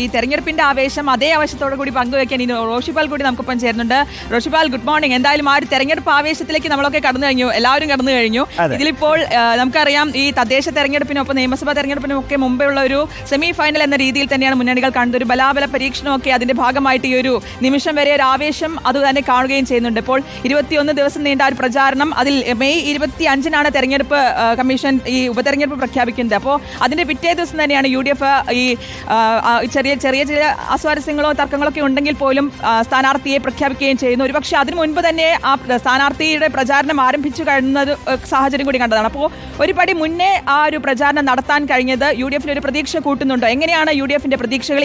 ഈ തെരഞ്ഞെടുപ്പിന്റെ ആവേശം അതേ ആവേശത്തോടു കൂടി പങ്കുവെക്കാൻ ഇനി റോഷിപാൽ കൂടി നമുക്കൊപ്പം ചേരുന്നുണ്ട്. റോഷിപാൽ ഗുഡ് മോർണിംഗ് എന്തായാലും ആ ഒരു തെരഞ്ഞെടുപ്പ് ആവേശത്തിലേക്ക് നമ്മളൊക്കെ കടന്നു കഴിഞ്ഞു. എല്ലാവരും കടന്നു കഴിഞ്ഞു. ഇതിലിപ്പോൾ നമുക്കറിയാം ഈ തദ്ദേശ തെരഞ്ഞെടുപ്പിനൊപ്പം നിയമസഭാ തെരഞ്ഞെടുപ്പിനും ഒക്കെ മുമ്പേ ഉള്ള ഒരു സെമി ഫൈനൽ എന്ന രീതിയിൽ തന്നെയാണ് മുന്നണികൾ കാണുന്നത്. ഒരു ബലാബല പരീക്ഷണമൊക്കെ അതിന്റെ ഭാഗമായിട്ട് ഈ ഒരു നിമിഷം വരെ ഒരു ആവേശം അത് തന്നെ കാണുകയും ചെയ്യുന്നുണ്ട്. ഇപ്പോൾ ഇരുപത്തിയൊന്ന് ദിവസം നീണ്ട ആ ഒരു പ്രചാരണം അതിൽ മെയ് ഇരുപത്തി അഞ്ചിനാണ് തെരഞ്ഞെടുപ്പ് കമ്മീഷൻ ഈ ഉപതെരഞ്ഞെടുപ്പ് പ്രഖ്യാപിക്കുന്നത്. അപ്പോൾ അതിന്റെ പിറ്റേ ദിവസം തന്നെയാണ് യു ഡി എഫ് ഈ ചെറിയ ചെറിയ ചില അസ്വാരസ്യങ്ങളോ തർക്കങ്ങളോ ഒക്കെ ഉണ്ടെങ്കിൽ പോലും സ്ഥാനാർത്ഥിയെ പ്രഖ്യാപിക്കുകയും ചെയ്യുന്നു. ഒരുപക്ഷെ അതിനു മുൻപ് തന്നെ ആ സ്ഥാനാർത്ഥിയുടെ പ്രചാരണം ആരംഭിച്ചു കഴിഞ്ഞ സാഹചര്യം കൂടി കണ്ടതാണ്. അപ്പോൾ ഒരു പടി മുന്നേ ആ ഒരു പ്രചാരണം നടത്താൻ കഴിഞ്ഞത് യു ഡി ഒരു പ്രതീക്ഷ കൂട്ടുന്നുണ്ടോ. എങ്ങനെയാണ് യു ഡി എഫിന്റെ പ്രതീക്ഷകൾ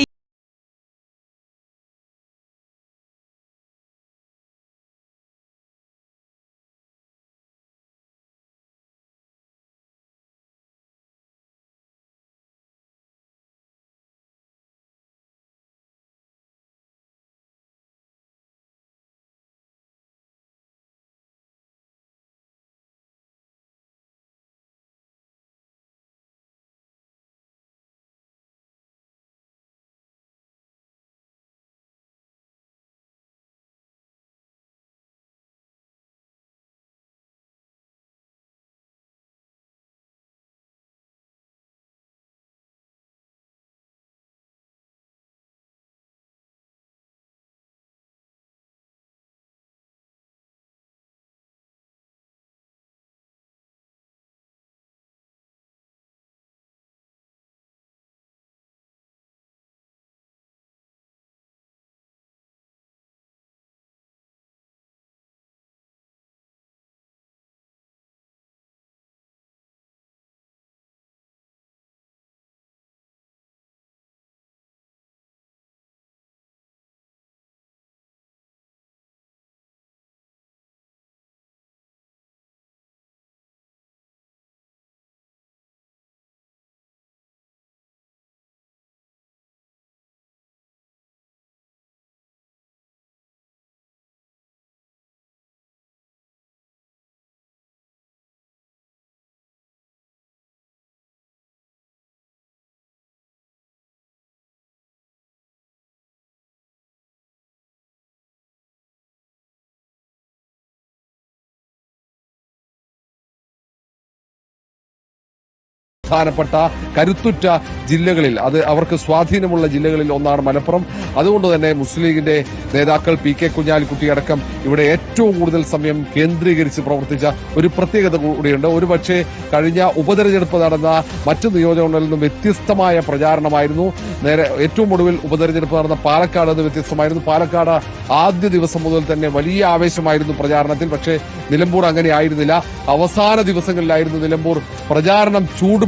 പ്രധാനപ്പെട്ട കരുത്തുറ്റ ജില്ലകളിൽ അത് അവർക്ക് സ്വാധീനമുള്ള ജില്ലകളിൽ ഒന്നാണ് മലപ്പുറം. അതുകൊണ്ട് തന്നെ മുസ്ലിം ലീഗിന്റെ നേതാക്കൾ പി കെ കുഞ്ഞാലിക്കുട്ടി അടക്കം ഇവിടെ ഏറ്റവും കൂടുതൽ സമയം കേന്ദ്രീകരിച്ച് പ്രവർത്തിച്ച ഒരു പ്രത്യേകത കൂടിയുണ്ട്. ഒരുപക്ഷെ കഴിഞ്ഞ ഉപതെരഞ്ഞെടുപ്പ് നടന്ന മറ്റു നിയോജകങ്ങളിൽ നിന്നും വ്യത്യസ്തമായ പ്രചാരണമായിരുന്നു. നേരെ ഏറ്റവും ഒടുവിൽ ഉപതെരഞ്ഞെടുപ്പ് നടന്ന പാലക്കാട് നിന്ന് വ്യത്യസ്തമായിരുന്നു. പാലക്കാട് ആദ്യ ദിവസം മുതൽ തന്നെ വലിയ ആവേശമായിരുന്നു പ്രചാരണത്തിൽ. പക്ഷേ നിലമ്പൂർ അങ്ങനെ ആയിരുന്നില്ല. അവസാന ദിവസങ്ങളിലായിരുന്നു നിലമ്പൂർ പ്രചാരണം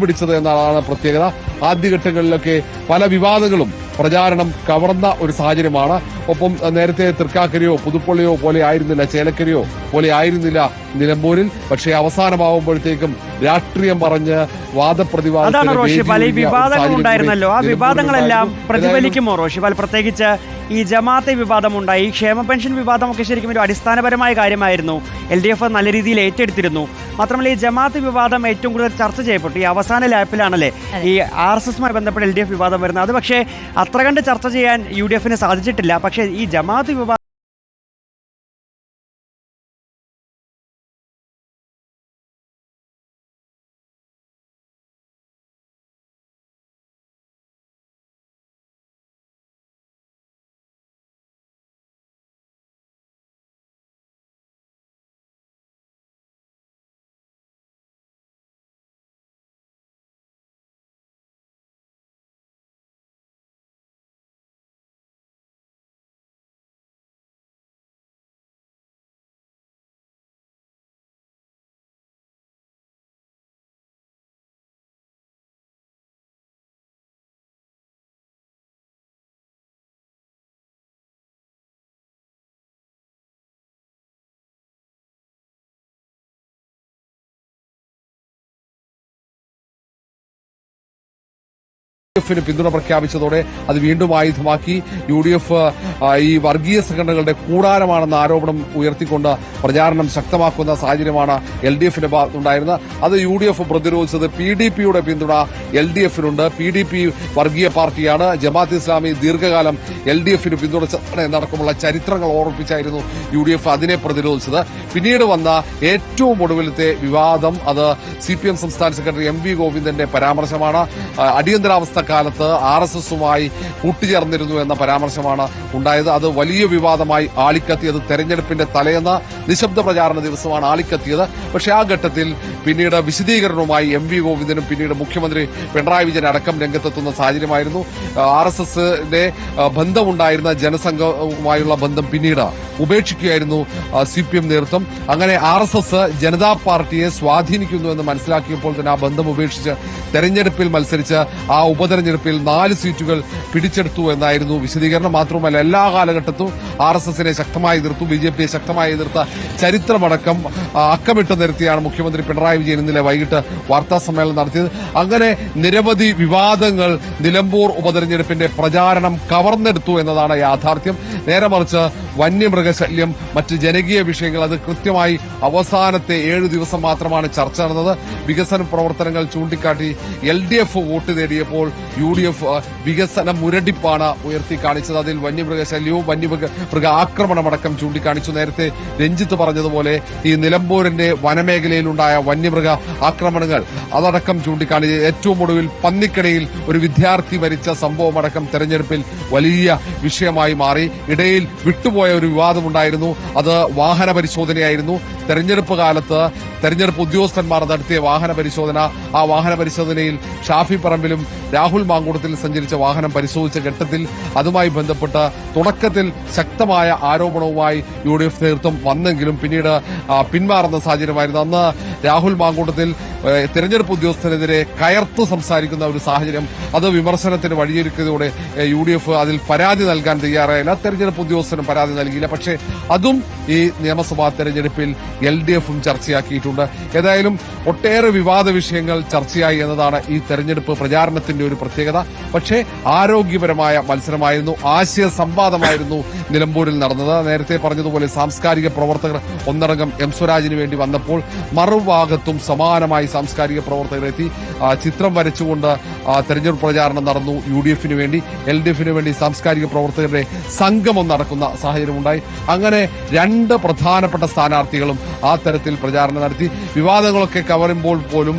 ചൂടുപിടിച്ചത് എന്നതാണ് പ്രത്യേകത. ആദ്യഘട്ടങ്ങളിലൊക്കെ പല വിവാദങ്ങളും പ്രചാരണം കവർന്ന ഒരു സാഹചര്യമാണ്. ഒപ്പം നേരത്തെ തൃക്കാക്കരയോ പുതുപ്പള്ളിയോ പോലെ ആയിരുന്നില്ല ചേലക്കരയോ പോലെ ആയിരുന്നില്ല നിലമ്പൂരിൽ. പക്ഷേ അവസാനമാകുമ്പോഴത്തേക്കും രാഷ്ട്രീയം പറഞ്ഞ് വാദപ്രതിവാദം റോഷിപാൽ ഈ വിവാദങ്ങൾ ഉണ്ടായിരുന്നല്ലോ. ആ വിവാദങ്ങളെല്ലാം പ്രതിഫലിക്കുമോ റോഷിപാൽ പ്രത്യേകിച്ച് ഈ ജമാഅത്തെ വിവാദമുണ്ടായി ക്ഷേമ പെൻഷൻ വിവാദമൊക്കെ ശരിക്കും ഒരു അടിസ്ഥാനപരമായ കാര്യമായിരുന്നു. എൽ ഡി എഫ് നല്ല രീതിയിൽ ഏറ്റെടുത്തിരുന്നു. മാത്രമല്ല ഈ ജമാഅത്ത് വിവാദം ഏറ്റവും കൂടുതൽ ചർച്ച ചെയ്യപ്പെട്ടു. ഈ അവസാന ലാപ്പിലാണല്ലേ ഈ ആർ എസ് എസുമായി ബന്ധപ്പെട്ട് എൽ ഡി എഫ് വിവാദം വരുന്നത്. അത് പക്ഷേ അത്ര കണ്ട് ചർച്ച ചെയ്യാൻ യു ഡി എഫിന് സാധിച്ചിട്ടില്ല. പക്ഷേ ഈ ജമാഅത്ത് വിവാദം എഫിന് പിന്തുണ പ്രഖ്യാപിച്ചതോടെ അത് വീണ്ടും ആയുധമാക്കി. യു ഡി എഫ് ഈ വർഗീയ സംഘടനകളുടെ കൂടാരമാണെന്ന ആരോപണം ഉയർത്തിക്കൊണ്ട് പ്രചാരണം ശക്തമാക്കുന്ന സാഹചര്യമാണ് എൽ ഡി എഫിന്റെ ഭാഗത്തുണ്ടായിരുന്നത്. അത് യു ഡി എഫ് പ്രതിരോധിച്ചത് പി ഡി പിയുടെ പിന്തുണ എൽ ഡി എഫിനുണ്ട് പി ഡി പി വർഗീയ പാർട്ടിയാണ്. ജമാഅത്ത് ഇസ്ലാമി ദീർഘകാലം എൽ ഡി എഫിന് പിന്തുണച്ചതാണ് ചരിത്രങ്ങൾ ഓർമ്മിപ്പിച്ചായിരുന്നു യു ഡി എഫ് അതിനെ പ്രതിരോധിച്ചത്. പിന്നീട് വന്ന ഏറ്റവും ഒടുവിലത്തെ വിവാദം അത് സി പി എം സംസ്ഥാന സെക്രട്ടറി എം വി ഗോവിന്ദന്റെ പരാമർശമാണ്. അടിയന്തരാവസ്ഥ കാലത്ത് ആർ എസ് എസുമായി കൂട്ടുചേർന്നിരുന്നു എന്ന പരാമർശമാണ് ഉണ്ടായത്. അത് വലിയ വിവാദമായി ആളിക്കത്തിയത് തെരഞ്ഞെടുപ്പിന്റെ തലേന്ന് നിശബ്ദ പ്രചാരണ ദിവസമാണ് ആളിക്കത്തിയത്. പക്ഷേ ആ ഘട്ടത്തിൽ പിന്നീട് വിശദീകരണവുമായി എം വി ഗോവിന്ദനും പിന്നീട് മുഖ്യമന്ത്രി പിണറായി വിജയൻ അടക്കം രംഗത്തെത്തുന്ന സാഹചര്യമായിരുന്നു. ആർ എസ് എസിന്റെ ബന്ധമുണ്ടായിരുന്ന ജനസംഘവുമായുള്ള ബന്ധം പിന്നീട് ഉപേക്ഷിക്കുകയായിരുന്നു സി പി എം നേതൃത്വം. അങ്ങനെ ആർ എസ് എസ് ജനതാ പാർട്ടിയെ സ്വാധീനിക്കുന്നു എന്ന് മനസ്സിലാക്കിയപ്പോൾ തന്നെ ആ ബന്ധം ഉപേക്ഷിച്ച് തെരഞ്ഞെടുപ്പിൽ മത്സരിച്ച് ആ ഉപതെരഞ്ഞെടുപ്പിൽ നാല് സീറ്റുകൾ പിടിച്ചെടുത്തു എന്നായിരുന്നു വിശദീകരണം. മാത്രമല്ല എല്ലാ കാലഘട്ടത്തും ആർ എസ് എസിനെ ശക്തമായി എതിർത്തു ബി ജെ പിയെ ശക്തമായി എതിർത്ത ചരിത്രമടക്കം അക്കമിട്ട് നിരത്തിയാണ് മുഖ്യമന്ത്രി പിണറായി വിജയൻ ഇന്നലെ വൈകിട്ട് വാർത്താ സമ്മേളനം നടത്തിയത്. അങ്ങനെ നിരവധി വിവാദങ്ങൾ നിലമ്പൂർ ഉപതെരഞ്ഞെടുപ്പിന്റെ പ്രചാരണം കവർന്നെടുത്തു എന്നതാണ് യാഥാർത്ഥ്യം. നേരെ മറിച്ച് വന്യമൃഗശല്യം മറ്റ് ജനകീയ വിഷയങ്ങൾ അത് കൃത്യമായി അവസാനത്തെ ഏഴു ദിവസം മാത്രമാണ് ചർച്ച നടന്നത്. വികസന പ്രവർത്തനങ്ങൾ ചൂണ്ടിക്കാട്ടി എൽ ഡി എഫ് വോട്ട് നേടിയപ്പോൾ യു ഡി എഫ് വികസന മുരടിപ്പാണ് ഉയർത്തി കാണിച്ചത്. അതിൽ വന്യമൃഗശല്യവും വന്യമൃഗ മൃഗ ആക്രമണമടക്കം ചൂണ്ടിക്കാണിച്ചു. നേരത്തെ രഞ്ജിത്ത് പറഞ്ഞതുപോലെ ഈ നിലമ്പൂരിന്റെ വനമേഖലയിലുണ്ടായ വന്യമൃഗ ആക്രമണങ്ങൾ അതടക്കം ചൂണ്ടിക്കാണിച്ച് ഏറ്റവും ഒടുവിൽ പന്നിക്കടയിൽ ഒരു വിദ്യാർത്ഥി മരിച്ച സംഭവമടക്കം തെരഞ്ഞെടുപ്പിൽ വലിയ വിഷയമായി മാറി. ഇടയിൽ വിട്ടുപോയ ഒരു വിവാദമുണ്ടായിരുന്നു. അത് വാഹന പരിശോധനയായിരുന്നു. തെരഞ്ഞെടുപ്പ് കാലത്ത് തെരഞ്ഞെടുപ്പ് ഉദ്യോഗസ്ഥന്മാർ നടത്തിയ വാഹന പരിശോധന ആ വാഹന പരിശോധനയിൽ ഷാഫി പറമ്പിലും രാഹുൽ മാങ്കൂട്ടത്തിൽ സഞ്ചരിച്ച വാഹനം പരിശോധിച്ച ഘട്ടത്തിൽ അതുമായി ബന്ധപ്പെട്ട് തുടക്കത്തിൽ ശക്തമായ ആരോപണവുമായി യു ഡി എഫ് നേതൃത്വം വന്നെങ്കിലും പിന്നീട് പിന്മാറുന്ന സാഹചര്യമായിരുന്നു. അന്ന് രാഹുൽ മാങ്കൂട്ടത്തിൽ തെരഞ്ഞെടുപ്പ് ഉദ്യോഗസ്ഥനെതിരെ കയർത്ത് സംസാരിക്കുന്ന ഒരു സാഹചര്യം അത് വിമർശനത്തിന് വഴിയൊരുക്കിയതോടെ യു ഡി എഫ് അതിൽ പരാതി നൽകാൻ തയ്യാറായില്ല. തെരഞ്ഞെടുപ്പ് ഉദ്യോഗസ്ഥനും പരാതി നൽകിയില്ല. പക്ഷേ അതും ഈ നിയമസഭാ തെരഞ്ഞെടുപ്പിൽ എൽ ഡി എഫും ചർച്ചയാക്കിയിട്ടുണ്ട്. ഏതായാലും ഒട്ടേറെ വിവാദ വിഷയങ്ങൾ ചർച്ചയായി എന്നതാണ് ഈ തെരഞ്ഞെടുപ്പ് പ്രചാരണത്തിന്റെ ഒരു പ്രത്യേകത. പക്ഷേ ആരോഗ്യപരമായ മത്സരമായിരുന്നു. ആശയ സംവാദമായിരുന്നു നിലമ്പൂരിൽ നടന്നത്. നേരത്തെ പറഞ്ഞതുപോലെ സാംസ്കാരിക പ്രവർത്തകർ ഒന്നടങ്കം എം സ്വരാജിന് വേണ്ടി വന്നപ്പോൾ മറുഭാഗത്തും സമാനമായി സാംസ്കാരിക ആ, ചിത്രം വരച്ചുകൊണ്ട് തെരഞ്ഞെടുപ്പ് പ്രചാരണം നടന്നു. യു ഡി എഫിന് വേണ്ടി എൽ ഡി എഫിന് വേണ്ടി സാംസ്കാരിക പ്രവർത്തകരുടെ സംഗമം നടക്കുന്ന സാഹചര്യമുണ്ടായി. അങ്ങനെ രണ്ട് പ്രധാനപ്പെട്ട സ്ഥാനാർത്ഥികളും ആ തരത്തിൽ പ്രചാരണം നടത്തി. വിവാദങ്ങളൊക്കെ കവരുമ്പോൾ പോലും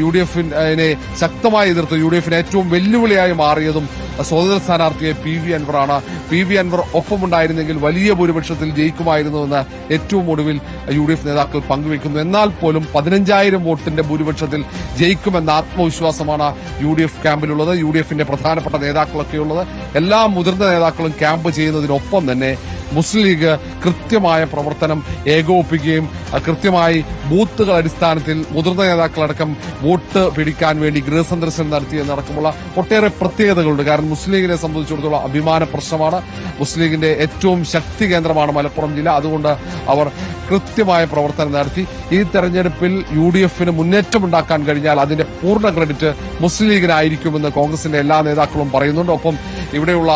യു ഡി എഫിനെ ശക്തമായി എതിർത്ത് യു ഡി എഫിന് ഏറ്റവും വെല്ലുവിളിയായി മാറിയതും സ്വതന്ത്ര സ്ഥാനാർത്ഥിയെ പി വി അൻവറാണ്. പി വി അൻവർ ഒപ്പമുണ്ടായിരുന്നെങ്കിൽ വലിയ ഭൂരിപക്ഷത്തിൽ ജയിക്കുമായിരുന്നുവെന്ന് ഏറ്റവും ഒടുവിൽ യു ഡി എഫ് നേതാക്കൾ പങ്കുവയ്ക്കുന്നു. എന്നാൽ പോലും പതിനഞ്ചായിരം വോട്ടിന്റെ ഭൂരിപക്ഷത്തിൽ ജയിക്കുമെന്ന ആത്മവിശ്വാസമാണ് യു ഡി എഫ് ക്യാമ്പിലുള്ളത്. യു ഡി എഫിന്റെ പ്രധാനപ്പെട്ട നേതാക്കളൊക്കെയുള്ളത്. എല്ലാ മുതിർന്ന നേതാക്കളും ക്യാമ്പ് ചെയ്യുന്നതിനൊപ്പം തന്നെ മുസ്ലിം ലീഗ് കൃത്യമായ പ്രവർത്തനം ഏകോപിപ്പിക്കുകയും കൃത്യമായി ബൂത്തുകൾ അടിസ്ഥാനത്തിൽ മുതിർന്ന നേതാക്കളടക്കം വോട്ട് പിടിക്കാൻ വേണ്ടി ഗൃഹസന്ദർശനം നടത്തിയെന്നടക്കമുള്ള ഒട്ടേറെ പ്രത്യേകതകളുണ്ട്. കാരണം മുസ്ലിം ലീഗിനെ സംബന്ധിച്ചിടത്തോളം അഭിമാന പ്രശ്നമാണ്. മുസ്ലിം ലീഗിന്റെ ഏറ്റവും ശക്തി കേന്ദ്രമാണ് മലപ്പുറം ജില്ല. അതുകൊണ്ട് അവർ കൃത്യമായ പ്രവർത്തനം നടത്തി. ഈ തെരഞ്ഞെടുപ്പിൽ യു ഡി എഫിന് മുന്നേറ്റമുണ്ടാക്കാൻ കഴിഞ്ഞാൽ അതിന്റെ പൂർണ ക്രെഡിറ്റ് മുസ്ലിം ലീഗിനായിരിക്കുമെന്ന് കോൺഗ്രസിന്റെ എല്ലാ നേതാക്കളും പറയുന്നുണ്ട്. ഒപ്പം ഇവിടെയുള്ള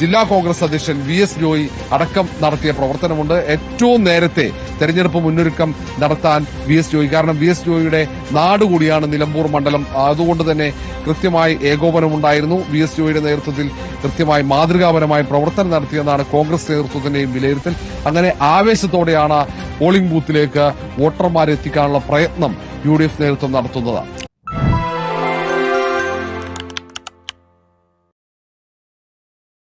ജില്ലാ കോൺഗ്രസ് അധ്യക്ഷൻ വി എസ് ജോയി അടക്കം നടത്തിയ പ്രവർത്തനമുണ്ട്. ഏറ്റവും നേരത്തെ തെരഞ്ഞെടുപ്പ് മുന്നൊരുക്കം നടത്താൻ വി എസ് ജോയി. കാരണം വി എസ് ജോയിയുടെ നാട് കൂടിയാണ് നിലമ്പൂർ മണ്ഡലം. അതുകൊണ്ട് തന്നെ കൃത്യമായി ഏകോപനമുണ്ടായിരുന്നു. വി എസ് ജോയിയുടെ നേതൃത്വത്തിൽ കൃത്യമായി മാതൃകാപരമായ പ്രവർത്തനം നടത്തിയെന്നാണ് കോൺഗ്രസ് നേതൃത്വത്തിന്റെയും വിലയിരുത്തൽ. അങ്ങനെ ആവേശത്തോടെയാണ് പോളിംഗ് ബൂത്തിലേക്ക് വോട്ടർമാരെ എത്തിക്കാനുള്ള പ്രയത്നം യു ഡി എഫ് നേതൃത്വം നടത്തുന്നത്.